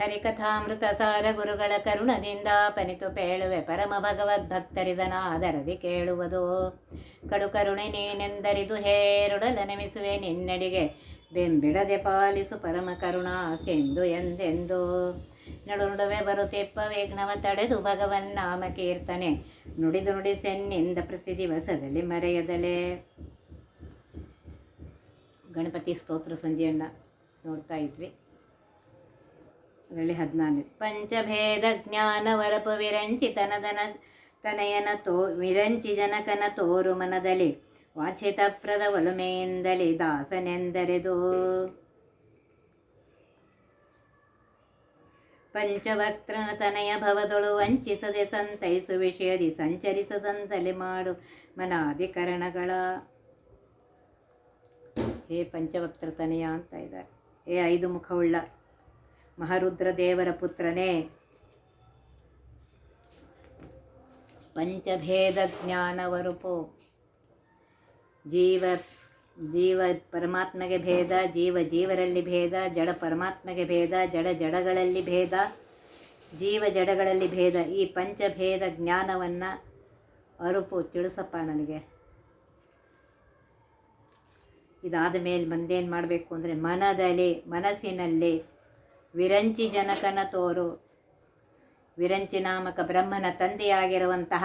ಹರಿಕಥಾಮೃತ ಸಾರ ಗುರುಗಳ ಕರುಣದಿಂದ ಪನಿತು ಪೇಳುವೆ ಪರಮ ಭಗವದ್ಭಕ್ತರಿದನಾದರದಿ ಕೇಳುವುದು. ಕಡು ಕರುಣೆ ನೀನೆಂದರಿದು ಹೇರುಡಲ ನೆಮಿಸುವೆ ನಿನ್ನಡಿಗೆ ಬೆಂಬಿಡದೆ ಪಾಲಿಸು ಪರಮ ಕರುಣಾ ಸಿಂಧು ಎಂದೆಂದು. ನಡು ನಡುವೆ ಬರುತ್ತಿಪ್ಪ ವಿಘ್ನವ ತಡೆದು ಭಗವನ್ ನಾಮ ಕೀರ್ತನೆ ನುಡಿದು ನುಡಿಸೆನ್ನಿಂದ ಪ್ರತಿ ದಿವಸದಲ್ಲಿ ಮರೆಯದಲೇ. ಗಣಪತಿ ಸ್ತೋತ್ರ ಸಂಜೆಯನ್ನು ನೋಡ್ತಾ ಇದ್ವಿ. ಅದರಲ್ಲಿ ಹದಿನಾಲ್ಕು. ಪಂಚಭೇದ ಜ್ಞಾನ ವರಪು ವಿರಂಚಿ ತನದನ ತನಯನ ತೋ ವಿರಂಚಿ ಜನಕನ ತೋರು ಮನದಲ್ಲಿ ವಾಚಿತಪ್ರದ ಒಲುಮೆಯಿಂದಲೇ ದಾಸನೆಂದರೆದು. ಪಂಚವಕ್ತ್ರನ ತನಯ ಭವದೊಳು ವಂಚಿಸದೆ ಸಂತೈಸು ವಿಷಯದಿ ಸಂಚರಿಸದಂತಲೆ ಮಾಡು ಮನಾಧಿಕರಣಗಳ. ಹೇ ಪಂಚವಕ್ತ್ರ ತನಯ ಅಂತ ಇದ್ದಾರೆ. ಹೇ ಐದು ಮುಖವುಳ್ಳ ಮಹಾರುದ್ರ ದೇವರ ಪುತ್ರನೇ. ಪಂಚಭೇದ ಜ್ಞಾನವರುಪು ಜೀವ ಜೀವ ಪರಮಾತ್ಮಗೆ ಭೇದ, ಜೀವ ಜೀವರಲ್ಲಿ ಭೇದ, ಜಡ ಪರಮಾತ್ಮಗೆ ಭೇದ, ಜಡ ಜಡಗಳಲ್ಲಿ ಭೇದ, ಜೀವ ಜಡಗಳಲ್ಲಿ ಭೇದ. ಈ ಪಂಚಭೇದ ಜ್ಞಾನವನ್ನು ಅರುಪು ತಿಳಿಸಪ್ಪ ನನಗೆ. ಇದಾದ ಮೇಲೆ ಮಂದೇನು ಮಾಡಬೇಕು ಅಂದರೆ ಮನದಲ್ಲಿ, ಮನಸ್ಸಿನಲ್ಲಿ ವಿರಂಚಿ ಜನಕನ ತೋರು. ವಿರಂಚಿ ನಾಮಕ ಬ್ರಹ್ಮನ ತಂದೆಯಾಗಿರುವಂತಹ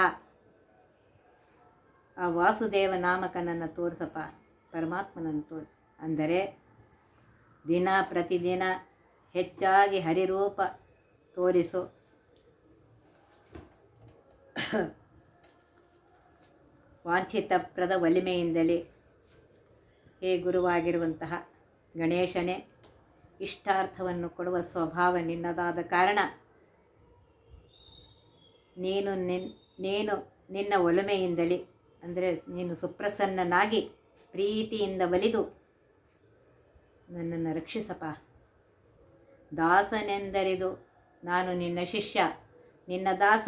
ಆ ವಾಸುದೇವ ನಾಮಕನನ್ನು ತೋರಿಸಪ್ಪ, ಪರಮಾತ್ಮನನ್ನು ತೋರಿಸು. ಅಂದರೆ ದಿನ ಪ್ರತಿದಿನ ಹೆಚ್ಚಾಗಿ ಹರಿರೂಪ ತೋರಿಸು. ವಾಂಛಿತಪ್ರದ ಒಲಿಮೆಯಿಂದಲೇ ಹೇ ಗುರುವಾಗಿರುವಂತಹ ಗಣೇಶನೇ ಇಷ್ಟಾರ್ಥವನ್ನು ಕೊಡುವ ಸ್ವಭಾವ ನಿನ್ನದಾದ ಕಾರಣ ನೀನು ನಿನ್, ನೀನು ನಿನ್ನ ಒಲಮೆಯಿಂದಲೇ, ಅಂದರೆ ನೀನು ಸುಪ್ರಸನ್ನನಾಗಿ ಪ್ರೀತಿಯಿಂದ ಒಲಿದು ನನ್ನನ್ನು ರಕ್ಷಿಸಪ್ಪ. ದಾಸನೆಂದರಿದು ನಾನು ನಿನ್ನ ಶಿಷ್ಯ, ನಿನ್ನ ದಾಸ,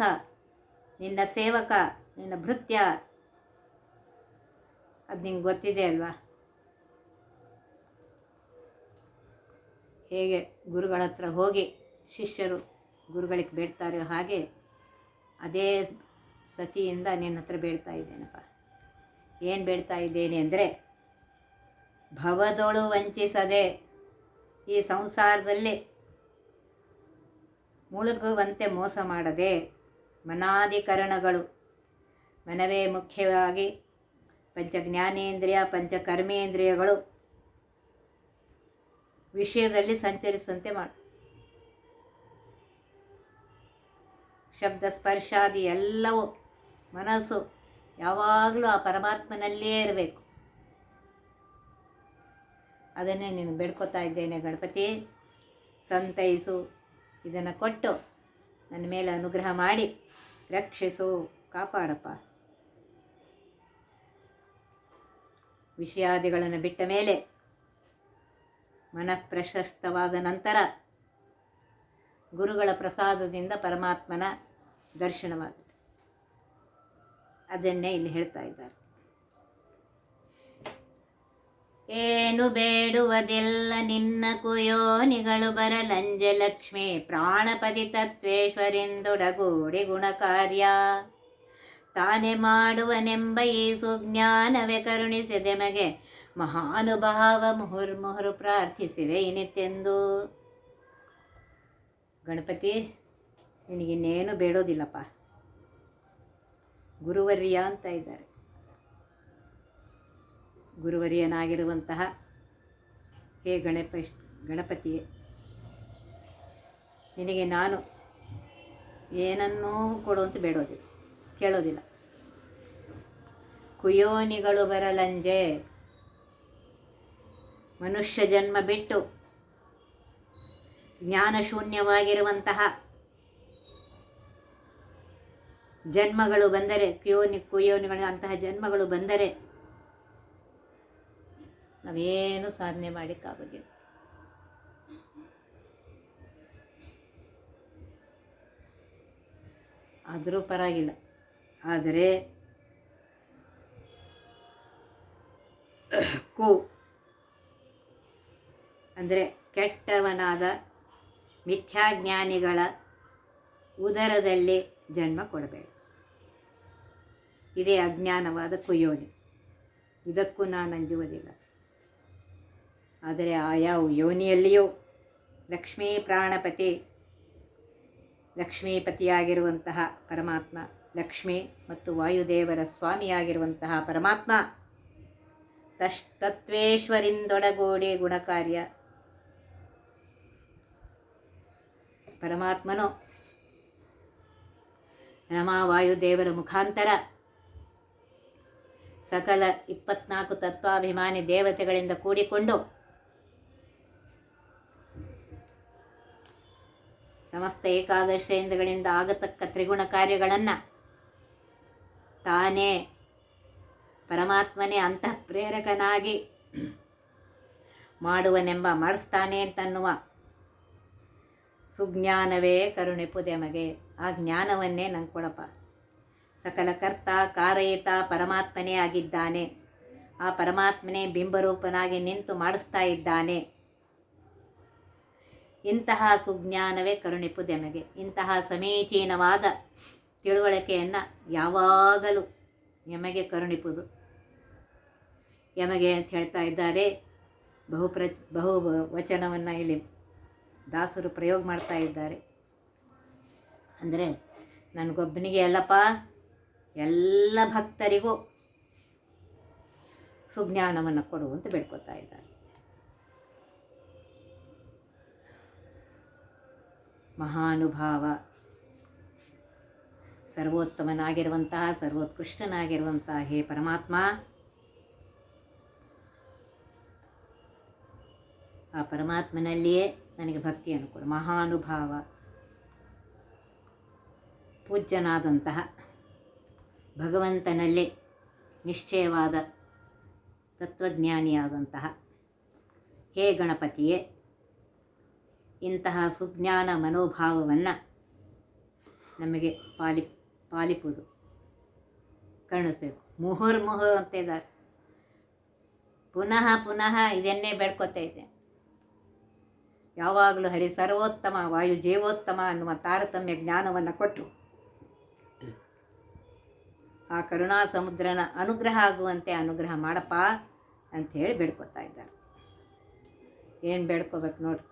ನಿನ್ನ ಸೇವಕ, ನಿನ್ನ ಭೃತ್ಯ. ಅದು ನಿಂಗೆ ಗೊತ್ತಿದೆ ಅಲ್ವಾ? ಹೇಗೆ ಗುರುಗಳ ಹತ್ರ ಹೋಗಿ ಶಿಷ್ಯರು ಗುರುಗಳಿಗೆ ಬೇಡ್ತಾರೆ ಹಾಗೆ ಅದೇ ಸತಿಯಿಂದ ನಿನ್ನ ಹತ್ರ ಬೇಡ್ತಾ ಇದ್ದೇನಪ್ಪ. ಏನು ಬೇಡ್ತಾ ಇದ್ದೇನೆ ಅಂದರೆ ಭವದೊಳು ವಂಚಿಸದೆ ಈ ಸಂಸಾರದಲ್ಲಿ ಮುಳುಗುವಂತೆ ಮೋಸ ಮಾಡದೆ ಮನಾಧಿಕರಣಗಳು ಮನವೇ ಮುಖ್ಯವಾಗಿ ಪಂಚಜ್ಞಾನೇಂದ್ರಿಯ ಪಂಚಕರ್ಮೇಂದ್ರಿಯಗಳು ವಿಷಯದಲ್ಲಿ ಸಂಚರಿಸಂತೆ ಮಾಡು. ಶಬ್ದ ಸ್ಪರ್ಶಾದಿ ಎಲ್ಲವೂ ಮನಸ್ಸು ಯಾವಾಗಲೂ ಆ ಪರಮಾತ್ಮನಲ್ಲೇ ಇರಬೇಕು. ಅದನ್ನೇ ನೀನು ಬೇಡ್ಕೋತಾ ಇದ್ದೇನೆ ಗಣಪತಿ. ಸಂತೈಸು, ಇದನ್ನು ಕೊಟ್ಟು ನನ್ನ ಮೇಲೆ ಅನುಗ್ರಹ ಮಾಡಿ ರಕ್ಷಿಸು, ಕಾಪಾಡಪ್ಪ. ವಿಷಯಾದಿಗಳನ್ನು ಬಿಟ್ಟ ಮೇಲೆ ಮನಃಪ್ರಶಸ್ತವಾದ ನಂತರ ಗುರುಗಳ ಪ್ರಸಾದದಿಂದ ಪರಮಾತ್ಮನ ದರ್ಶನವಾಗುತ್ತೆ ಅದನ್ನೇ ಇಲ್ಲಿ ಹೇಳ್ತಾ ಇದ್ದಾರೆ. ಏನು ಬೇಡುವುದಿಲ್ಲ ನಿನ್ನ ಕುಯೋನಿಗಳು ಬರಲಂಜಲಕ್ಷ್ಮಿ ಪ್ರಾಣಪತಿ ತತ್ವೇಶ್ವರಿಂದೊಡಗೂಡಿ ಗುಣಕಾರ್ಯ. ತಾನೇ ಮಾಡುವನೆಂಬ ಈ ಸುಜ್ಞಾನವೇ ಕರುಣಿಸಿದೆ ಮಗೆ ಮಹಾನುಭಾವ ಮುಹುರ್ಮುಹುರು ಪ್ರಾರ್ಥಿಸಿವೆ ಏನಿತ್ತೆಂದು? ಗಣಪತಿ ನಿನಗಿನ್ನೇನು ಬೇಡೋದಿಲ್ಲಪ್ಪ. ಗುರುವರ್ಯ ಅಂತ ಇದ್ದಾರೆ. ಗುರುವರ್ಯನಾಗಿರುವಂತಹ ಹೇ ಗಣಪ ಗಣಪತಿಯೇ, ನಿನಗೆ ನಾನು ಏನನ್ನೂ ಕೊಡುವಂತ ಬೇಡೋದಿಲ್ಲ, ಕೇಳೋದಿಲ್ಲ. ಕುಯೋನಿಗಳು ಬರಲಂಜೆ ಮನುಷ್ಯ ಜನ್ಮ ಬಿಟ್ಟು ಜ್ಞಾನಶೂನ್ಯವಾಗಿರುವಂತಹ ಜನ್ಮಗಳು ಬಂದರೆ ಕ್ಯೋನಿ ಕುಯೋನಿಗಳ ಅಂತಹ ಜನ್ಮಗಳು ಬಂದರೆ ನಾವೇನು ಸಾಧನೆ ಮಾಡಲಿಕ್ಕಾಗೋದಿಲ್ಲ ಆದರೂ ಪರವಾಗಿಲ್ಲ. ಆದರೆ ಕು ಅಂದರೆ ಕೆಟ್ಟವನಾದ ಮಿಥ್ಯಾಜ್ಞಾನಿಗಳ ಉದರದಲ್ಲಿ ಜನ್ಮ ಕೊಡಬೇಡ. ಇದೇ ಅಜ್ಞಾನವಾದ ಕುಯೋನಿ. ಇದಕ್ಕೂ ನಾನು ಅಂಜುವುದಿಲ್ಲ. ಆದರೆ ಆಯಾ ಯೋನಿಯಲ್ಲಿಯೂ ಲಕ್ಷ್ಮೀ ಪ್ರಾಣಪತಿ, ಲಕ್ಷ್ಮೀಪತಿಯಾಗಿರುವಂತಹ ಪರಮಾತ್ಮ, ಲಕ್ಷ್ಮಿ ಮತ್ತು ವಾಯುದೇವರ ಸ್ವಾಮಿಯಾಗಿರುವಂತಹ ಪರಮಾತ್ಮ, ತಶ್ ತತ್ವೇಶ್ವರಿಂದೊಡಗೂಡಿ ಗುಣಕಾರ್ಯ ಪರಮಾತ್ಮನು. ರಮಾವಾಯುದೇವರ ಮುಖಾಂತರ. ಸಕಲ ಇಪ್ಪತ್ನಾಲ್ಕು ತತ್ವಾಭಿಮಾನಿ ದೇವತೆಗಳಿಂದ ಕೂಡಿಕೊಂಡು ಸಮಸ್ತ ಏಕಾದಶೇಂದ್ರಗಳಿಂದ ಆಗತಕ್ಕ ತ್ರಿಗುಣ ಕಾರ್ಯಗಳನ್ನು ತಾನೇ ಪರಮಾತ್ಮನೇ ಅಂತಃ ಪ್ರೇರಕನಾಗಿ ಮಾಡುವನೆಂಬ ಮಾಡಿಸ್ತಾನೆ ಅಂತನ್ನುವ ಸುಜ್ಞಾನವೇ ಕರುಣೆ ಪುದೆಮಗೆ. ಆ ಜ್ಞಾನವನ್ನೇ ನಂಗೆ ಕೊಡಪ್ಪ ಸಕಲ ಕರ್ತ ಕಾರಯಿತ ಪರಮಾತ್ಮನೇ ಆಗಿದ್ದಾನೆ. ಆ ಪರಮಾತ್ಮನೇ ಬಿಂಬರೂಪನಾಗಿ ನಿಂತು ಮಾಡಿಸ್ತಾ ಇದ್ದಾನೆ. ಇಂತಹ ಸುಜ್ಞಾನವೇ ಕರುಣೆ ಪುದೆಮಗೆ. ಇಂತಹ ಸಮೀಚೀನವಾದ ತಿಳುವಳಿಕೆಯನ್ನು ಯಾವಾಗಲೂ ಯಮಗೆ ಕರುಣಿಪುದು. ಯಮಗೆ ಅಂತ ಹೇಳ್ತಾ ಇದ್ದಾರೆ ಬಹು ಪ್ರ ಬಹು ವಚನವನ್ನು ಇಲ್ಲಿ ದಾಸರು ಪ್ರಯೋಗ ಮಾಡ್ತಾ ಇದ್ದಾರೆ. ಅಂದರೆ ನನಗೊಬ್ಬನಿಗೆ ಅಲ್ಲಪ್ಪ ಎಲ್ಲ ಭಕ್ತರಿಗೂ ಸುಜ್ಞಾನವನ್ನು ಕೊಡು ಅಂತ ಬೇಡ್ಕೊತಾ ಇದ್ದಾರೆ. ಮಹಾನುಭಾವ, ಸರ್ವೋತ್ತಮನಾಗಿರುವಂತಹ, ಸರ್ವೋತ್ಕೃಷ್ಟನಾಗಿರುವಂತಹ ಹೇ ಪರಮಾತ್ಮ, ಆ ಪರಮಾತ್ಮನಲ್ಲಿಯೇ ನನಗೆ ಭಕ್ತಿಯನ್ನು ಕೊಡು ಮಹಾನುಭಾವ, ಪೂಜ್ಯನಾದಂತಹ ಭಗವಂತನಲ್ಲಿ ನಿಶ್ಚಯವಾದ ತತ್ವಜ್ಞಾನಿಯಾದಂತಹ ಹೇ ಗಣಪತಿಯೇ, ಇಂತಹ ಸುಜ್ಞಾನ ಮನೋಭಾವವನ್ನು ನಮಗೆ ಪಾಲಿ, ಪಾಲಿಪುದು, ಕರುಣಿಸ್ಬೇಕು. ಮುಹುರ್ ಅಂತ ಇದ್ದಾರೆ. ಪುನಃ ಪುನಃ ಇದನ್ನೇ ಬೇಡ್ಕೊತಾ ಇದ್ದೆ. ಯಾವಾಗಲೂ ಹರಿ ಸರ್ವೋತ್ತಮ ವಾಯು ಜೀವೋತ್ತಮ ಅನ್ನುವ ತಾರತಮ್ಯ ಜ್ಞಾನವನ್ನು ಕೊಟ್ಟು ಆ ಕರುಣಾ ಸಮುದ್ರನ ಅನುಗ್ರಹ ಆಗುವಂತೆ ಅನುಗ್ರಹ ಮಾಡಪ್ಪ ಅಂಥೇಳಿ ಬೇಡ್ಕೊತಾ ಇದ್ದಾರೆ. ಏನು ಬೇಡ್ಕೋಬೇಕು ನೋಡ್ರಿ.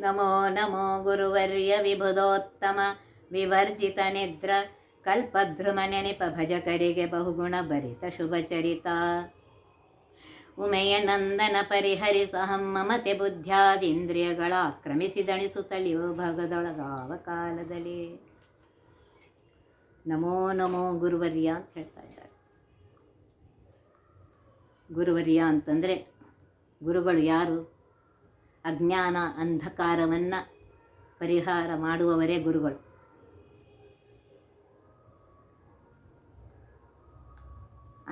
ನಮೋ ನಮೋ ಗುರುವರ್ಯ ವಿಭುದೋತ್ತಮ ವಿವರ್ಜಿತ ನಿದ್ರ ಕಲ್ಪಧ್ರುವ ನೆನಪ ಭಜಕರಿಗೆ ಬಹುಗುಣ ಭರಿತ ಶುಭಚರಿತ. ಉಮೆಯ ನಂದನ ಪರಿಹರಿಸಹಂ ಮಮತೆ ಬುದ್ಧ್ಯಾದಿಂದ್ರಿಯಗಳ ಆಕ್ರಮಿಸಿದಣಿಸುತ್ತಲಿಯೋ ಭಾಗದೊಳಗಾವ ಕಾಲದಲ್ಲಿ ನಮೋ ನಮೋ ಗುರುವರ್ಯ ಅಂತ ಹೇಳ್ತಾ ಇದ್ದಾರೆ. ಗುರುವರ್ಯ ಅಂತಂದರೆ ಗುರುಗಳು ಯಾರು? ಅಜ್ಞಾನ ಅಂಧಕಾರವನ್ನು ಪರಿಹಾರ ಮಾಡುವವರೇ ಗುರುಗಳು.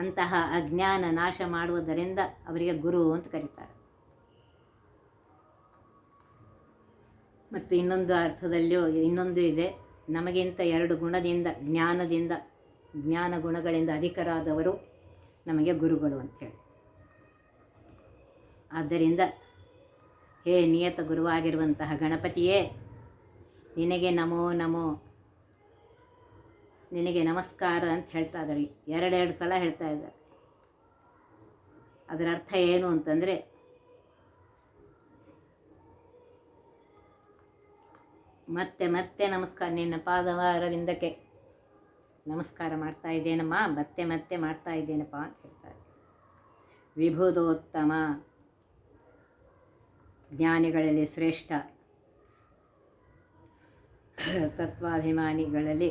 ಅಂತಹ ಅಜ್ಞಾನ ನಾಶ ಮಾಡುವುದರಿಂದ ಅವರಿಗೆ ಗುರು ಅಂತ ಕರೀತಾರೆ. ಮತ್ತು ಇನ್ನೊಂದು ಅರ್ಥದಲ್ಲಿಯೂ ಇನ್ನೊಂದು ಇದೆ, ನಮಗಿಂತ ಎರಡು ಗುಣದಿಂದ, ಜ್ಞಾನದಿಂದ, ಜ್ಞಾನ ಗುಣಗಳಿಂದ ಅಧಿಕರಾದವರು ನಮಗೆ ಗುರುಗಳು ಅಂಥೇಳಿ ಆದ್ದರಿಂದ ಹೇ ನಿಯತ ಗುರುವಾಗಿರುವಂತಹ ಗಣಪತಿಯೇ, ನಿನಗೆ ನಮೋ ನಮೋ ನಿನಗೆ ನಮಸ್ಕಾರ ಅಂತ ಹೇಳ್ತಾ ಇದ್ದಾರೆ. ಎರಡೆರಡು ಸಲ ಹೇಳ್ತಾ ಇದ್ದಾರೆ. ಅದರ ಅರ್ಥ ಏನು ಅಂತಂದರೆ, ಮತ್ತೆ ಮತ್ತೆ ನಮಸ್ಕಾರ, ನಿನ್ನ ಪಾದವ ಅರವಿಂದಕ್ಕೆ ನಮಸ್ಕಾರ ಮಾಡ್ತಾ ಇದ್ದೇನಮ್ಮ, ಮತ್ತೆ ಮತ್ತೆ ಮಾಡ್ತಾ ಇದ್ದೇನಪ್ಪ ಅಂತ ಹೇಳ್ತಾರೆ ವಿಭುದೋತ್ತಮ ಜ್ಞಾನಿಗಳಲ್ಲಿ ಶ್ರೇಷ್ಠ ತತ್ವಾಭಿಮಾನಿಗಳಲ್ಲಿ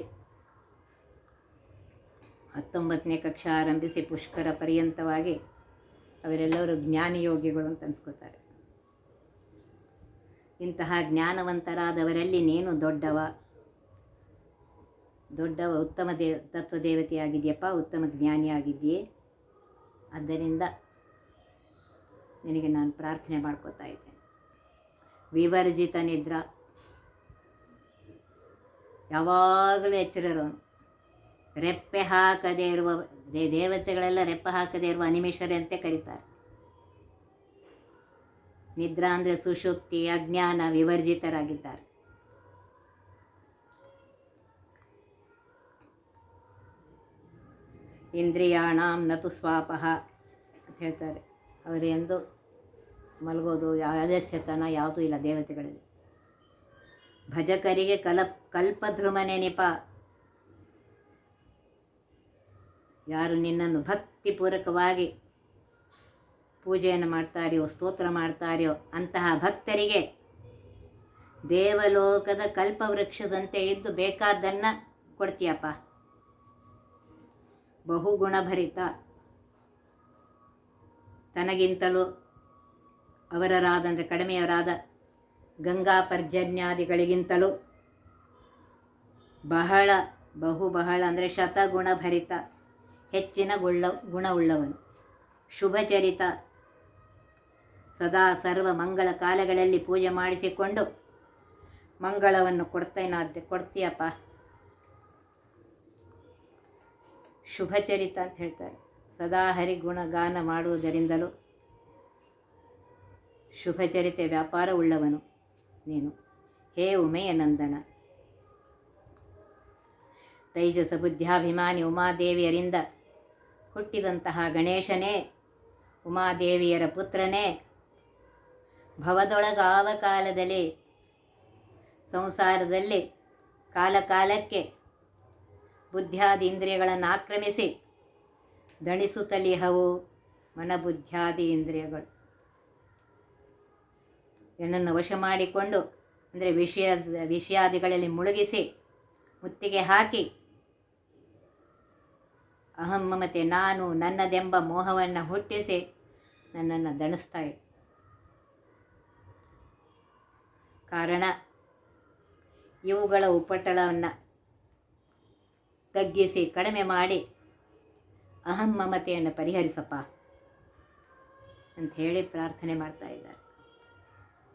ಹತ್ತೊಂಬತ್ತನೇ ಕಕ್ಷ ಆರಂಭಿಸಿ ಪುಷ್ಕರ ಪರ್ಯಂತವಾಗಿ ಅವರೆಲ್ಲರೂ ಜ್ಞಾನಿಯೋಗಿಗಳು ಅಂತ ಅನ್ಸ್ಕೋತಾರೆ. ಇಂತಹ ಜ್ಞಾನವಂತರಾದವರಲ್ಲಿ ನೀನು ದೊಡ್ಡವ. ದೊಡ್ಡವ, ಉತ್ತಮ ದೇವ ತತ್ವದೇವತೆಯಾಗಿದೆಯಪ್ಪ, ಉತ್ತಮ ಜ್ಞಾನಿಯಾಗಿದ್ದೀಯೇ ಆದ್ದರಿಂದ ನಿನಗೆ ನಾನು ಪ್ರಾರ್ಥನೆ ಮಾಡ್ಕೋತಾ ಇದ್ದೇನೆ. ವಿವರ್ಜಿತ ನಿದ್ರ. ಯಾವಾಗಲೂ ಎಚ್ಚರಿರೋನು ರೆಪ್ಪೆ ಹಾಕದೇ ಇರುವ ದೇವತೆಗಳೆಲ್ಲ ರೆಪ್ಪೆ ಹಾಕದೇ ಇರುವ ಅನಿಮಿಷರೇ ಅಂತ ಕರೀತಾರೆ. ನಿದ್ರಾ ಅಂದರೆ ಸುಷುಪ್ತಿ ಅಜ್ಞಾನ, ವಿವರ್ಜಿತರಾಗಿದ್ದಾರೆ. ಇಂದ್ರಿಯಾಣಾಂ ನತು ಸ್ವಾಪಹ ಅಂತ ಹೇಳ್ತಾರೆ. ಅವರು ಎಂದು ಮಲಗೋದು ಆಲಸ್ಯತನ ಯಾವುದೂ ಇಲ್ಲ ದೇವತೆಗಳಲ್ಲಿ. ಭಜಕರಿಗೆ ಕಲ ಕಲ್ಪಧ್ರುಮನೆ ನೆನಪ ಯಾರು ನಿನ್ನನ್ನು ಭಕ್ತಿಪೂರ್ವಕವಾಗಿ ಪೂಜೆಯನ್ನು ಮಾಡ್ತಾರೆಯೋ, ಸ್ತೋತ್ರ ಮಾಡ್ತಾರೆಯೋ, ಅಂತಹ ಭಕ್ತರಿಗೆ ದೇವಲೋಕದ ಕಲ್ಪವೃಕ್ಷದಂತೆ ಇದ್ದು ಬೇಕಾದ್ದನ್ನು ಕೊಡ್ತೀಯಪ್ಪ. ಬಹುಗುಣಭರಿತ. ತನಗಿಂತಲೂ ಅವರರಾದ, ಅಂದರೆ ಕಡಿಮೆಯವರಾದ ಗಂಗಾ ಪರ್ಜನ್ಯಾದಿಗಳಿಗಿಂತಲೂ ಬಹಳ, ಬಹು ಬಹಳ, ಅಂದರೆ ಶತಗುಣಭರಿತ. ಹೆಚ್ಚಿನ ಗುಳ್ಳ, ಗುಣವುಳ್ಳವನು. ಶುಭಚರಿತ. ಸದಾ ಸರ್ವ ಮಂಗಳ ಕಾಲಗಳಲ್ಲಿ ಪೂಜೆ ಮಾಡಿಸಿಕೊಂಡು ಮಂಗಳವನ್ನು ಕೊಡ್ತೇನಾದ್ದೆ ಕೊಡ್ತೀಯಪ್ಪ? ಶುಭಚರಿತ ಅಂತ ಹೇಳ್ತಾರೆ. ಸದಾ ಹರಿಗುಣ ಗಾನ ಮಾಡುವುದರಿಂದಲೂ ಶುಭಚರಿತೆ ವ್ಯಾಪಾರವುಳ್ಳವನು ನೀನು. ಹೇ ಉಮೆಯ ನಂದನ. ತೈಜಸ ಬುದ್ಧಾಭಿಮಾನಿ ಉಮಾದೇವಿಯರಿಂದ ಹುಟ್ಟಿದಂತಹ ಗಣೇಶನೇ, ಉಮಾದೇವಿಯರ ಪುತ್ರನೇ, ಭವದೊಳಗಾವ ಕಾಲದಲ್ಲಿ, ಸಂಸಾರದಲ್ಲಿ ಕಾಲಕಾಲಕ್ಕೆ ಬುದ್ಧ್ಯಾದಿ ಇಂದ್ರಿಯಗಳನ್ನು ಆಕ್ರಮಿಸಿ ದಣಿಸುತ್ತಲಿಹವು ಮನಬುದ್ಧ್ಯಾದಿ ಇಂದ್ರಿಯಗಳು. ಏನನ್ನು ವಶ ಮಾಡಿಕೊಂಡು, ಅಂದರೆ ವಿಷಯ ವಿಷಯಾದಿಗಳಲ್ಲಿ ಮುಳುಗಿಸಿ, ಮುತ್ತಿಗೆ ಹಾಕಿ ಅಹಂ ಮಮತೆ ನಾನು ನನ್ನದೆಂಬ ಮೋಹವನ್ನು ಹುಟ್ಟಿಸಿ ನನ್ನನ್ನು ದಣಿಸ್ತಾ ಇದೆ ಕಾರಣ, ಇವುಗಳ ಉಪಟಳವನ್ನು ತಗ್ಗಿಸಿ ಕಡಿಮೆ ಮಾಡಿ ಅಹಂ ಮಮತೆಯನ್ನು ಪರಿಹರಿಸಪ್ಪ ಅಂತ ಹೇಳಿ ಪ್ರಾರ್ಥನೆ ಮಾಡ್ತಾ ಇದ್ದಾರೆ.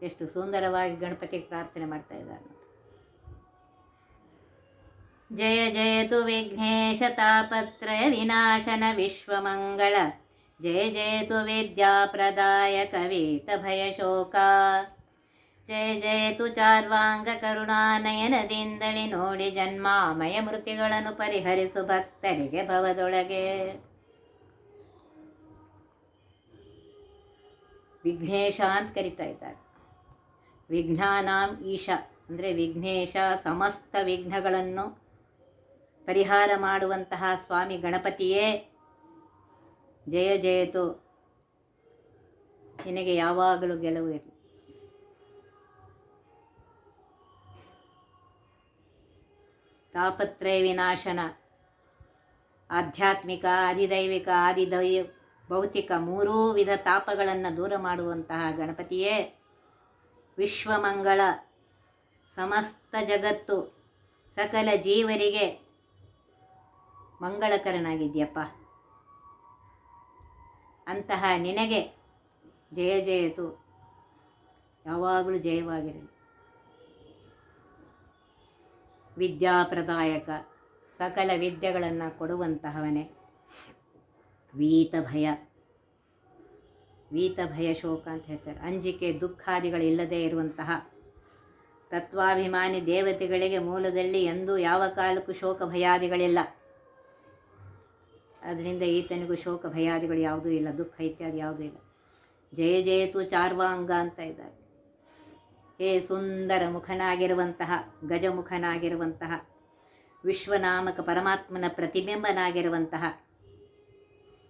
ಎಷ್ಟು ಸುಂದರವಾಗಿ ಗಣಪತಿಗೆ ಪ್ರಾರ್ಥನೆ ಮಾಡ್ತಾ ಇದ್ದಾರೆ ಜಯ ಜಯತು ವಿಘ್ನೇಶ ತಾಪತ್ರಯ ವಿನಾಶನ ವಿಶ್ವಮಂಗಳ. ಜಯ ಜಯತು ವಿದ್ಯಾಪ್ರದಾಯ ವೇತ ಭಯ ಶೋಕ. ಜಯ ಜಯತು ಚಾರ್ವಾಂಗ ಕರುಣಾನಯನದಿಂದಳಿ ನೋಡಿ ಜನ್ಮಾಮಯ ಮೃತಿಗಳನ್ನು ಪರಿಹರಿಸು ಭಕ್ತರಿಗೆ ಭವದೊಳಗೆ. ವಿಘ್ನೇಶ ಅಂತ ಕರಿತಾ ಇದ್ದಾರೆ. ವಿಘ್ನಾನಾಂ ಈಶ ಅಂದರೆ ವಿಘ್ನೇಶ ಸಮಸ್ತ ವಿಘ್ನಗಳನ್ನು ಪರಿಹಾರ ಮಾಡುವಂತಹ ಸ್ವಾಮಿ ಗಣಪತಿಯೇ, ಜಯ ಜಯತು. ನಿನಗೆ ಯಾವಾಗಲೂ ಗೆಲುವು ಇರಲಿ. ತಾಪತ್ರಯ ವಿನಾಶನ, ಆಧ್ಯಾತ್ಮಿಕ, ಆದಿದೈವಿಕ ಆದಿದೈ ಭೌತಿಕ ಮೂರೂ ವಿಧ ತಾಪಗಳನ್ನು ದೂರ ಮಾಡುವಂತಹ ಗಣಪತಿಯೇ, ವಿಶ್ವಮಂಗಳ, ಸಮಸ್ತ ಜಗತ್ತು, ಸಕಲ ಜೀವರಿಗೆ ಮಂಗಳಕರನಾಗಿದ್ಯಪ್ಪ. ಅಂತಹ ನಿನಗೆ ಜಯ ಜಯತು. ಯಾವಾಗಲೂ ಜಯವಾಗಿರಲಿ. ವಿದ್ಯಾಪ್ರದಾಯಕ ಸಕಲ ವಿದ್ಯೆಗಳನ್ನು ಕೊಡುವಂತಹವನೇ ವೀತ ಭಯ ಶೋಕ ಅಂತ ಹೇಳ್ತಾರೆ. ಅಂಜಿಕೆ ದುಃಖಾದಿಗಳಿಲ್ಲದೆ ಇರುವಂತಹ ತತ್ವಾಭಿಮಾನಿ ದೇವತೆಗಳಿಗೆ ಮೂಲದಲ್ಲಿ ಎಂದೂ ಯಾವ ಕಾಲಕ್ಕೂ ಶೋಕ ಭಯಾದಿಗಳಿಲ್ಲ. ಅದರಿಂದ ಈತನಿಗೂ ಶೋಕ, ಭಯಾದಿಗಳು ಯಾವುದೂ ಇಲ್ಲ, ದುಃಖ ಇತ್ಯಾದಿ ಯಾವುದೂ ಇಲ್ಲ. ಜಯ ಜಯತು ಚಾರ್ವಾಂಗ ಅಂತ ಇದ್ದಾರೆ. ಹೇ ಸುಂದರ ಮುಖನಾಗಿರುವಂತಹ, ಗಜಮುಖನಾಗಿರುವಂತಹ, ವಿಶ್ವನಾಮಕ ಪರಮಾತ್ಮನ ಪ್ರತಿಬಿಂಬನಾಗಿರುವಂತಹ,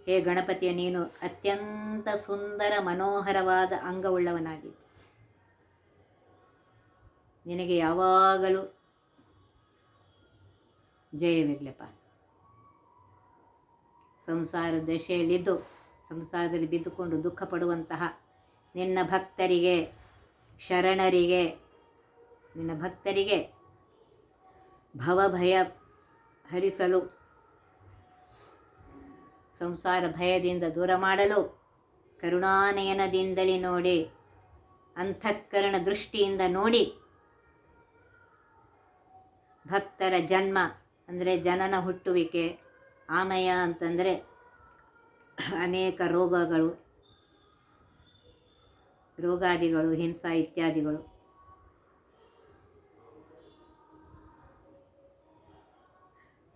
ಹೇ ಗಣಪತಿಯ ನೀನು ಅತ್ಯಂತ ಸುಂದರ ಮನೋಹರವಾದ ಅಂಗವುಳ್ಳವನಾಗಿದ್ದೆ. ನಿನಗೆ ಯಾವಾಗಲೂ ಜಯವಿರಲಪ್ಪ. ಸಂಸಾರ ದಶೆಯಲ್ಲಿದ್ದು ಸಂಸಾರದಲ್ಲಿ ಬಿದ್ದುಕೊಂಡು ದುಃಖ ಪಡುವಂತಹ ನಿನ್ನ ಭಕ್ತರಿಗೆ, ಶರಣರಿಗೆ, ನಿನ್ನ ಭಕ್ತರಿಗೆ ಭವಭಯ ಹರಿಸಲು, ಸಂಸಾರ ಭಯದಿಂದ ದೂರ ಮಾಡಲು ಕರುಣಾನಯನದಿಂದಲೇ ನೋಡಿ, ಅಂತಃಕರಣ ದೃಷ್ಟಿಯಿಂದ ನೋಡಿ ಭಕ್ತರ ಜನ್ಮ, ಅಂದರೆ ಜನನ ಹುಟ್ಟುವಿಕೆ ಆಮಯ ಅಂತಂದರೆ ಅನೇಕ ರೋಗಗಳು, ರೋಗಾದಿಗಳು, ಹಿಂಸಾ ಇತ್ಯಾದಿಗಳು.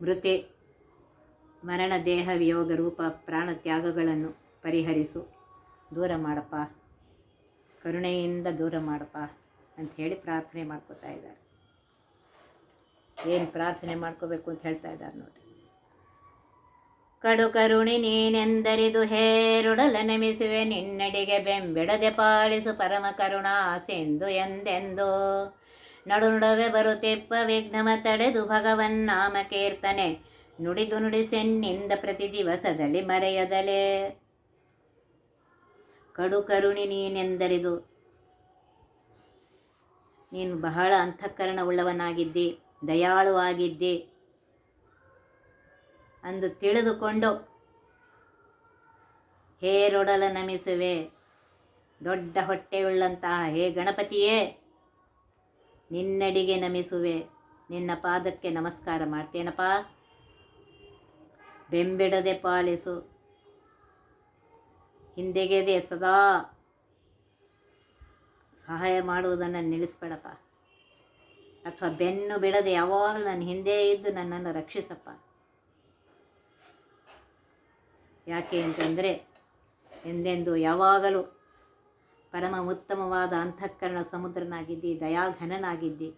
ಮೃತೆ, ಮರಣ, ದೇಹ, ವಿಯೋಗ, ರೂಪ, ಪ್ರಾಣ ತ್ಯಾಗಗಳನ್ನು ಪರಿಹರಿಸು. ದೂರ ಮಾಡಪ್ಪ. ಕರುಣೆಯಿಂದ ದೂರ ಮಾಡಪ್ಪ ಅಂತ ಹೇಳಿ ಪ್ರಾರ್ಥನೆ ಮಾಡ್ಕೋತಾ ಇದ್ದಾರೆ. ಏನು ಪ್ರಾರ್ಥನೆ ಮಾಡ್ಕೋಬೇಕು ಅಂತ ಹೇಳ್ತಾ ಇದ್ದಾರೆ ನೋಡಿ. ಕಡು ಕರುಣಿ ನೀನೆಂದರಿದು ಹೇರುಡಲ ನೆಮಿಸುವೆ, ನಿನ್ನಡಿಗೆ ಬೆಂಬಿಡದೆ ಪಾಲಿಸು ಪರಮ ಕರುಣಾ ಸಿಂಧು ಎಂದೆಂದು. ನಡು ನಡುವೆ ಬರುತ್ತೆಪ್ಪ ವಿಘ್ನಮ ತಡೆದು ಭಗವನ್ ನಾಮ ಕೀರ್ತನೆ. ನುಡಿದು ನುಡಿಸೆನ್ನಿಂದ ಪ್ರತಿ ದಿವಸದಲ್ಲಿ ಮರೆಯದಲೆ. ಕಡು ಕರುಣಿ ನೀನೆಂದರಿದು ನೀನು ಬಹಳ ಅಂತಃಕರಣ ಉಳ್ಳವನಾಗಿದ್ದಿ ದಯಾಳುವಾಗಿದ್ದಿ. ಅಂದು ತಿಳಿದುಕೊಂಡು ಹೇರೊಡಲ ನಮಿಸುವೆ, ದೊಡ್ಡ ಹೊಟ್ಟೆಯುಳ್ಳಂತಹ ಹೇ ಗಣಪತಿಯೇ, ನಿನ್ನಡಿಗೆ ನಮಿಸುವೆ, ನಿನ್ನ ಪಾದಕ್ಕೆ ನಮಸ್ಕಾರ ಮಾಡ್ತೇನಪ್ಪ. ಬೆಂಬಿಡದೆ ಪಾಲಿಸು, ಹಿಂದೆಗೆದೆ ಸದಾ ಸಹಾಯ ಮಾಡುವುದನ್ನು ನಿಲ್ಲಿಸ್ಬೇಡಪ್ಪ. ಅಥವಾ ಬೆನ್ನು ಬಿಡದೆ ಯಾವಾಗಲೂ ನನ್ನ ಹಿಂದೆ ಇದ್ದು ನನ್ನನ್ನು ರಕ್ಷಿಸಪ್ಪ. ಯಾಕೆ ಅಂತಂದರೆ ಎಂದೆಂದು ಯಾವಾಗಲೂ ಪರಮ ಉತ್ತಮವಾದ ಅಂತಃಕರಣ ಸಮುದ್ರನಾಗಿದ್ದಿ, ದಯಾಘನನಾಗಿದ್ದಿ.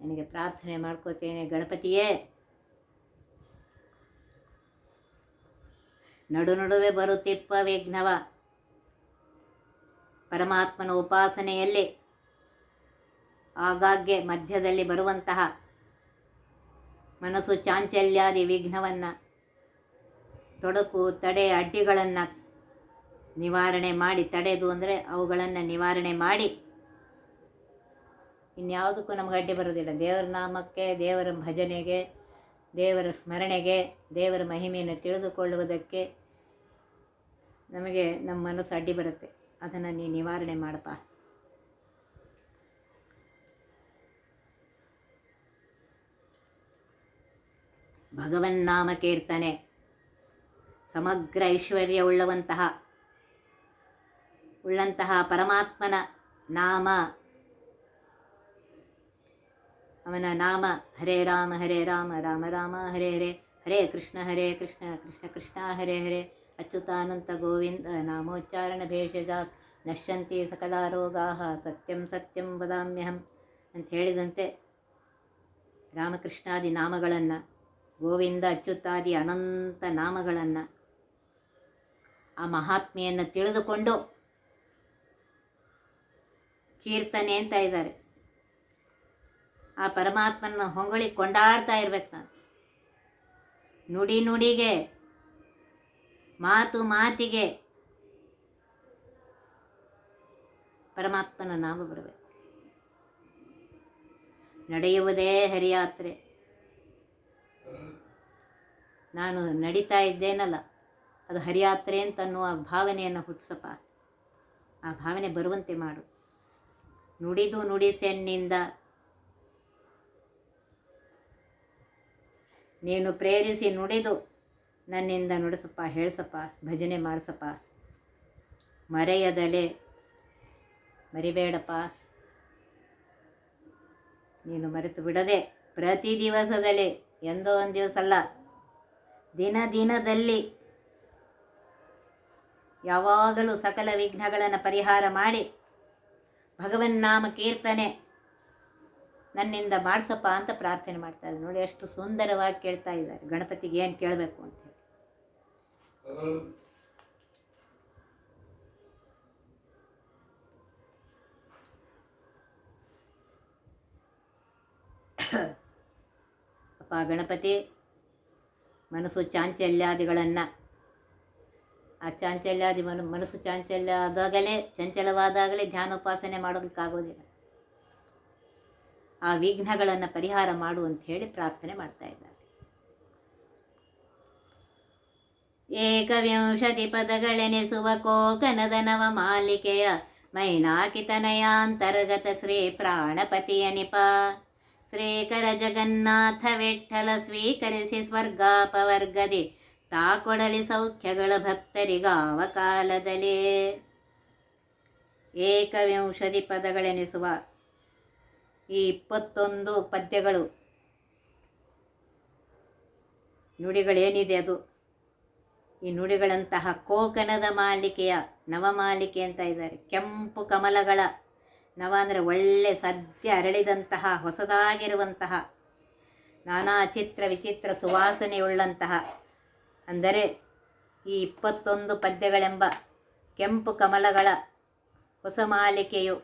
ನನಗೆ ಪ್ರಾರ್ಥನೆ ಮಾಡ್ಕೋತೇನೆ, ಗಣಪತಿಯೇ. ನಡು ನಡುವೆ ಬರುತ್ತಿಪ್ಪ ವಿಘ್ನವ. ಪರಮಾತ್ಮನ ಉಪಾಸನೆಯಲ್ಲಿ ಆಗಾಗ್ಗೆ ಮಧ್ಯದಲ್ಲಿ ಬರುವಂತಹ ಮನಸ್ಸು ಚಾಂಚಲ್ಯಾದಿ ವಿಘ್ನವನ್ನು ತೊಡಕು, ತಡೆ ಅಡ್ಡಿಗಳನ್ನು ನಿವಾರಣೆ ಮಾಡಿ, ತಡೆದು ಅಂದರೆ ಅವುಗಳನ್ನು ನಿವಾರಣೆ ಮಾಡಿ. ಇನ್ಯಾವುದಕ್ಕೂ ನಮಗೆ ಅಡ್ಡಿ ಬರೋದಿಲ್ಲ ದೇವರ ನಾಮಕ್ಕೆ, ದೇವರ ಭಜನೆಗೆ, ದೇವರ ಸ್ಮರಣೆಗೆ, ದೇವರ ಮಹಿಮೆಯನ್ನು ತಿಳಿದುಕೊಳ್ಳುವುದಕ್ಕೆ ನಮಗೆ ನಮ್ಮ ಮನಸ್ಸು ಅಡ್ಡಿ ಬರುತ್ತೆ. ಅದನ್ನು ನೀ ನಿವಾರಣೆ ಮಾಡಪ್ಪ. ಭಗವನ್ನಾಮ ಕೀರ್ತನೆ. ಸಮಗ್ರ ಐಶ್ವರ್ಯವುಳ್ಳವಂತಹ, ಉಳ್ಳಂತಹ ಪರಮಾತ್ಮನ ನಾಮ. ಅವನ ನಾಮ ಹರೇ ರಾಮ ಹರೇ ರಾಮ ರಾಮ ರಾಮ, ಹರೇ ಹರೇ ಹರೇ ಕೃಷ್ಣ ಹರೇ ಕೃಷ್ಣ ಕೃಷ್ಣ ಕೃಷ್ಣ, ಹರೇ ಹರೇ. ಅಚ್ಯುತಾನಂತ ಗೋವಿಂದ ನಾಮೋಚ್ಚಾರಣ ಭೇಷಜ ನಶ್ಯಂತಿ ಸಕಲ ಸತ್ಯಂ ಸತ್ಯಂ ವದಾಮ್ಯಹಂ ಅಂತ ಹೇಳಿದಂತೆ ರಾಮಕೃಷ್ಣಾದಿ ನಾಮಗಳನ್ನು, ಗೋವಿಂದ ಅಚ್ಯುತಾದಿ ಅನಂತ ನಾಮಗಳನ್ನು ಆ ಮಹಾತ್ಮೆಯನ್ನು ತಿಳಿದುಕೊಂಡು ಕೀರ್ತನೆ ಅಂತ ಇದ್ದಾರೆ. ಆ ಪರಮಾತ್ಮನ ಹೊಂಗಳಿ ಕೊಂಡಾಡ್ತಾ ಇರ್ಬೇಕು ನಾನು. ನುಡಿ ನುಡಿಗೆ, ಮಾತು ಮಾತಿಗೆ ಪರಮಾತ್ಮನ ನಾಮ ಬರಬೇಕು. ನಡೆಯುವುದೇ ಹರಿಯಾತ್ರೆ. ನಾನು ನಡೀತಾ ಇದ್ದೇನಲ್ಲ. ಅದು ಹರಿಯಾತ್ರೆ ಅಂತ ಅನ್ನುವ ಭಾವನೆಯನ್ನು ಹುಟ್ಟಿಸಪ್ಪ. ಆ ಭಾವನೆ ಬರುವಂತೆ ಮಾಡು. ನುಡಿದು ನುಡಿಸೆನ್ನಿಂದ ನೀನು ಪ್ರೇರಿಸಿ ನುಡಿದು ನನ್ನಿಂದ ನುಡಿಸಪ್ಪ, ಹೇಳಿಸಪ್ಪ, ಭಜನೆ ಮಾಡಿಸಪ್ಪ. ಮರೆಯದಲೆ ಮರಿಬೇಡಪ್ಪ. ನೀನು ಮರೆತು ಬಿಡದೆ ಪ್ರತಿ ದಿವಸದಲ್ಲಿ, ಎಂದೋ ಒಂದು ದಿವಸ ಅಲ್ಲ ದಿನ ದಿನದಲ್ಲಿ ಯಾವಾಗಲೂ ಸಕಲ ವಿಘ್ನಗಳನ್ನು ಪರಿಹಾರ ಮಾಡಿ. ಭಗವನ್ನಾಮ ಕೀರ್ತನೆ. ನನ್ನಿಂದ ಮಾಡಿಸಪ್ಪ ಅಂತ ಪ್ರಾರ್ಥನೆ ಮಾಡ್ತಾ ಇದ್ದಾರೆ ನೋಡಿ ಎಷ್ಟು ಸುಂದರವಾಗಿ ಕೇಳ್ತಾ ಇದ್ದಾರೆ. ಗಣಪತಿಗೆ ಏನು ಕೇಳಬೇಕು ಅಂತ ಅಪ್ಪ ಗಣಪತಿ, ಮನಸ್ಸು ಚಾಂಚಲ್ಯಾದಿಗಳನ್ನು ಆ ಚಾಂಚಲ್ಯಾದಿ ಮನ, ಮನಸ್ಸು ಚಾಂಚಲ್ಯ ಆದಾಗಲೇ, ಚಂಚಲವಾದಾಗಲೇ ಧ್ಯಾನೋಪಾಸನೆ ಮಾಡೋದಕ್ಕಾಗೋದಿಲ್ಲ. ಆ ವಿಘ್ನಗಳನ್ನು ಪರಿಹಾರ ಮಾಡು ಅಂತ ಹೇಳಿ ಪ್ರಾರ್ಥನೆ ಮಾಡ್ತಾ ಇದ್ದಾರೆ. ಏಕವಿಂಶತಿ ಪದಗಳೆನಿಸುವ ಕೋಕನದ ನವ ಮಾಲಿಕೆಯ ಮೈನಾಕಿತನಯಾಂತರ್ಗತ ಶ್ರೀ ಪ್ರಾಣಪತಿಯ ನಿಪ ಶ್ರೀಕರ ಜಗನ್ನಾಥ ವಿಠಲ ಸ್ವೀಕರಿಸಿ ಸ್ವರ್ಗಾಪವರ್ಗದಿ ತಾ ಕೊಡಲಿ ಸೌಖ್ಯಗಳ ಭಕ್ತರಿಗಾವ ಕಾಲದಲ್ಲಿ ಏಕವಿಂಶದಿ ಪದಗಳೆನಿಸುವ ಈ ಇಪ್ಪತ್ತೊಂದು ಪದ್ಯಗಳು. ನುಡಿಗಳೇನಿದೆ ಅದು? ಈ ನುಡಿಗಳಂತಹ ಕೋಕನದ ಮಾಲಿಕೆಯ ನವಮಾಲಿಕೆ ಅಂತ ಇದ್ದಾರೆ. ಕೆಂಪು ಕಮಲಗಳ ನವ ಅಂದರೆ ಒಳ್ಳೆ ಸದ್ಯ ಅರಳಿದಂತಹ, ಹೊಸದಾಗಿರುವಂತಹ, ನಾನಾ ಚಿತ್ರ ವಿಚಿತ್ರ ಸುವಾಸನೆಯುಳ್ಳಂತಹ ಅಂದರೆ ಈ ಇಪ್ಪತ್ತೊಂದು ಪದ್ಯಗಳೆಂಬ ಕೆಂಪು ಕಮಲಗಳ ಹೊಸ ಮಾಲಿಕೆಯು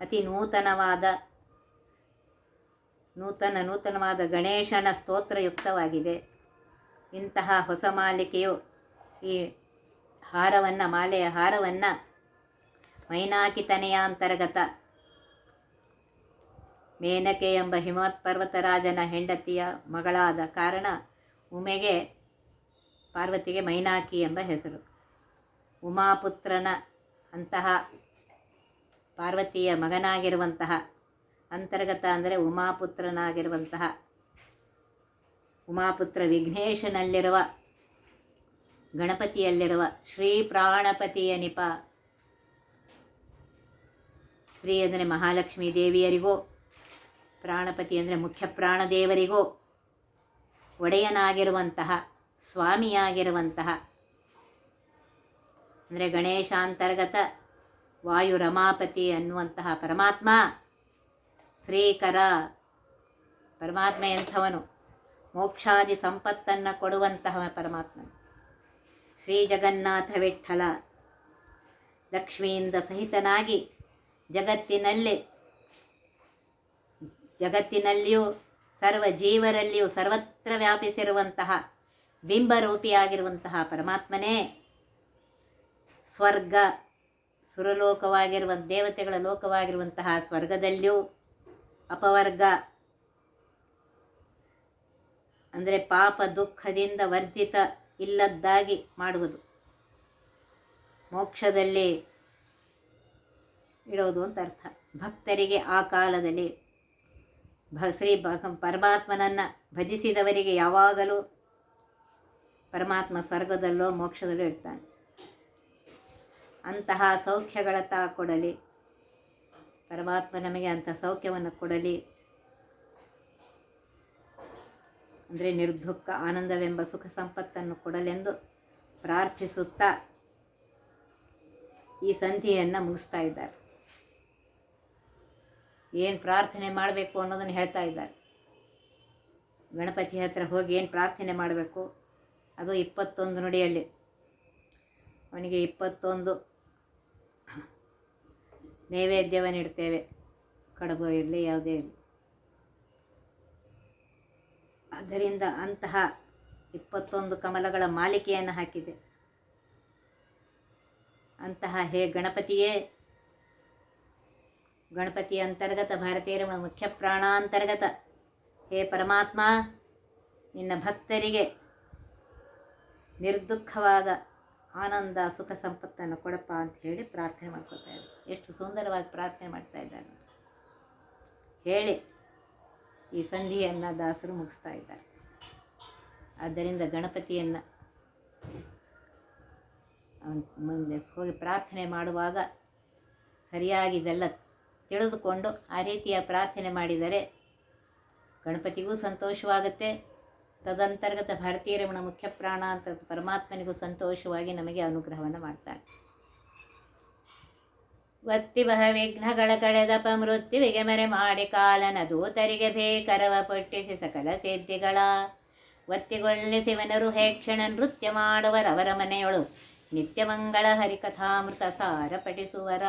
ಅತಿ ನೂತನವಾದ, ನೂತನ, ನೂತನವಾದ ಗಣೇಶನ ಸ್ತೋತ್ರಯುಕ್ತವಾಗಿದೆ. ಇಂತಹ ಹೊಸ ಮಾಲಿಕೆಯು ಈ ಹಾರವನ್ನು, ಮಾಲೆಯ ಹಾರವನ್ನು ಮೈನಾಕಿ ಅಂತರ್ಗತ ಮೇನಕೆ ಎಂಬ ಹಿಮವತ್ ಪರ್ವತರಾಜನ ಹೆಂಡತಿಯ ಮಗಳಾದ ಕಾರಣ ಉಮೆಗೆ ಪಾರ್ವತಿಗೆ ಮೈನಾಕಿ ಎಂಬ ಹೆಸರು. ಉಮಾಪುತ್ರನ ಅಂತಹ ಪಾರ್ವತಿಯ ಮಗನಾಗಿರುವಂತಹ, ಅಂತರ್ಗತ ಅಂದರೆ ಉಮಾಪುತ್ರನಾಗಿರುವಂತಹ, ಉಮಾಪುತ್ರ ವಿಘ್ನೇಶನಲ್ಲಿರುವ, ಗಣಪತಿಯಲ್ಲಿರುವ ಶ್ರೀ ಪ್ರಾಣಪತಿಯ ನಿಪ, ಶ್ರೀ ಅಂದರೆ ಮಹಾಲಕ್ಷ್ಮೀ ದೇವಿಯರಿಗೋ, ಪ್ರಾಣಪತಿ ಅಂದರೆ ಮುಖ್ಯ ಪ್ರಾಣದೇವರಿಗೋ, ಒಡೆಯನಾಗಿರುವಂತಹ ಸ್ವಾಮಿಯಾಗಿರುವಂತಹ. ಅಂದರೆ ಗಣೇಶಾಂತರ್ಗತ ವಾಯು ರಮಾಪತಿ ಅನ್ನುವಂತಹ ಪರಮಾತ್ಮ, ಶ್ರೀಕರ ಪರಮಾತ್ಮ ಎಂಥವನು ಮೋಕ್ಷಾದಿ ಸಂಪತ್ತನ್ನು ಕೊಡುವಂತಹ ಪರಮಾತ್ಮ ಶ್ರೀ ಜಗನ್ನಾಥ ವಿಠಲ, ಲಕ್ಷ್ಮಿಯಿಂದ ಸಹಿತನಾಗಿ ಜಗತ್ತಿನಲ್ಲಿ, ಜಗತ್ತಿನಲ್ಲಿಯೂ, ಸರ್ವ ಜೀವರಲ್ಲಿಯೂ ಸರ್ವತ್ರ ವ್ಯಾಪಿಸಿರುವಂತಹ ಬಿಂಬರೂಪಿಯಾಗಿರುವಂತಹ ಪರಮಾತ್ಮನೇ ಸ್ವರ್ಗ ಸುರಲೋಕವಾಗಿರುವ ದೇವತೆಗಳ ಲೋಕವಾಗಿರುವಂತಹ ಸ್ವರ್ಗದಲ್ಲಿಯೂ ಅಪವರ್ಗ, ಅಂದರೆ ಪಾಪ ದುಃಖದಿಂದ ವರ್ಜಿತ ಇಲ್ಲದ್ದಾಗಿ ಮಾಡುವುದು. ಮೋಕ್ಷದಲ್ಲಿ ಇಡೋದು ಅಂತ ಅರ್ಥ. ಭಕ್ತರಿಗೆ ಆ ಕಾಲದಲ್ಲಿ ಭ ಶ್ರೀ ಭ ಪರಮಾತ್ಮನನ್ನು ಭಜಿಸಿದವರಿಗೆ ಯಾವಾಗಲೂ ಪರಮಾತ್ಮ ಸ್ವರ್ಗದಲ್ಲೋ ಮೋಕ್ಷದಲ್ಲೋ ಇರ್ತಾನೆ. ಅಂತಹ ಸೌಖ್ಯಗಳ ತಾ ಕೊಡಲಿ. ಪರಮಾತ್ಮ ನಮಗೆ ಅಂಥ ಸೌಖ್ಯವನ್ನು ಕೊಡಲಿ. ಅಂದರೆ ನಿರ್ದುಃಖ, ಆನಂದವೆಂಬ ಸುಖ ಸಂಪತ್ತನ್ನು ಕೊಡಲೆಂದು ಪ್ರಾರ್ಥಿಸುತ್ತಾ ಈ ಸಂಧಿಯನ್ನು ಮುಗಿಸ್ತಾ ಇದ್ದಾರೆ. ಏನು ಪ್ರಾರ್ಥನೆ ಮಾಡಬೇಕು ಅನ್ನೋದನ್ನು ಹೇಳ್ತಾ ಇದ್ದಾರೆ. ಗಣಪತಿ ಹತ್ರ ಹೋಗಿ ಏನು ಪ್ರಾರ್ಥನೆ ಮಾಡಬೇಕು? ಅದು ಇಪ್ಪತ್ತೊಂದು ನುಡಿಯಲ್ಲಿ ಅವನಿಗೆ ಇಪ್ಪತ್ತೊಂದು. ನೈವೇದ್ಯವನ್ನು ಇಡ್ತೇವೆ. ಕಡುಬು ಇರಲಿ, ಯಾವುದೇ ಇರಲಿ. ಅದರಿಂದ ಅಂತಹ ಇಪ್ಪತ್ತೊಂದು ಕಮಲಗಳ ಮಾಲಿಕೆಯನ್ನು ಹಾಕಿದೆ. ಅಂತಹ ಹೇ ಗಣಪತಿಯೇ ಗಣಪತಿಯ ಅಂತರ್ಗತ ಭಾರತೀಯರ ಮುಖ್ಯ ಪ್ರಾಣಾಂತರ್ಗತ. ಹೇ ಪರಮಾತ್ಮ, ನಿನ್ನ ಭಕ್ತರಿಗೆ ನಿರ್ದುಃಖವಾದ ಆನಂದ, ಸುಖ ಸಂಪತ್ತನ್ನು ಕೊಡಪ್ಪ ಅಂತ ಹೇಳಿ ಪ್ರಾರ್ಥನೆ ಮಾಡ್ಕೊತಾ ಇದ್ದಾರೆ ಎಷ್ಟು ಸುಂದರವಾಗಿ ಪ್ರಾರ್ಥನೆ ಮಾಡ್ತಾ ಇದ್ದಾರೆ. ಹೇಳಿ ಈ ಸಂಧಿಯನ್ನು ದಾಸರು ಮುಗಿಸ್ತಾ ಇದ್ದಾರೆ. ಆದ್ದರಿಂದ ಗಣಪತಿಯನ್ನು ಮುಂದೆ ಹೋಗಿ ಪ್ರಾರ್ಥನೆ ಮಾಡುವಾಗ ಸರಿಯಾಗಿ ಇದೆಲ್ಲ ತಿಳಿದುಕೊಂಡು ಆ ರೀತಿಯ ಪ್ರಾರ್ಥನೆ ಮಾಡಿದರೆ ಗಣಪತಿಗೂ ಸಂತೋಷವಾಗುತ್ತೆ. ತದಂತರ್ಗತ ಭಾರತೀಯ ರಮಣ ಮುಖ್ಯ ಪ್ರಾಣ ಅಂತ ಪರಮಾತ್ಮನಿಗೂ ಸಂತೋಷವಾಗಿ ನಮಗೆ ಅನುಗ್ರಹವನ್ನು ಮಾಡ್ತಾರೆ. ವತ್ತಿ ಬಹ ವಿಘ್ನಗಳ ಕಳೆದಪ ಮೃತ್ಯುವಿಗೆ ಮರೆ ಮಾಡಿ ಕಾಲನ ದೂತರಿಗೆ ಬೇಕರವ ಪಟ್ಟಿಸಿ ಸಕಲ ಸಿದ್ಧಿಗಳ. ಒತ್ತಿಗೊಳ್ಳಿಸಿವನರು ಹೇಕ್ಷಣ ನೃತ್ಯ ಮಾಡುವರವರ ಮನೆಯೊಳು ನಿತ್ಯ ಮಂಗಳ ಹರಿಕಥಾಮೃತ ಸಾರ ಪಠಿಸುವರ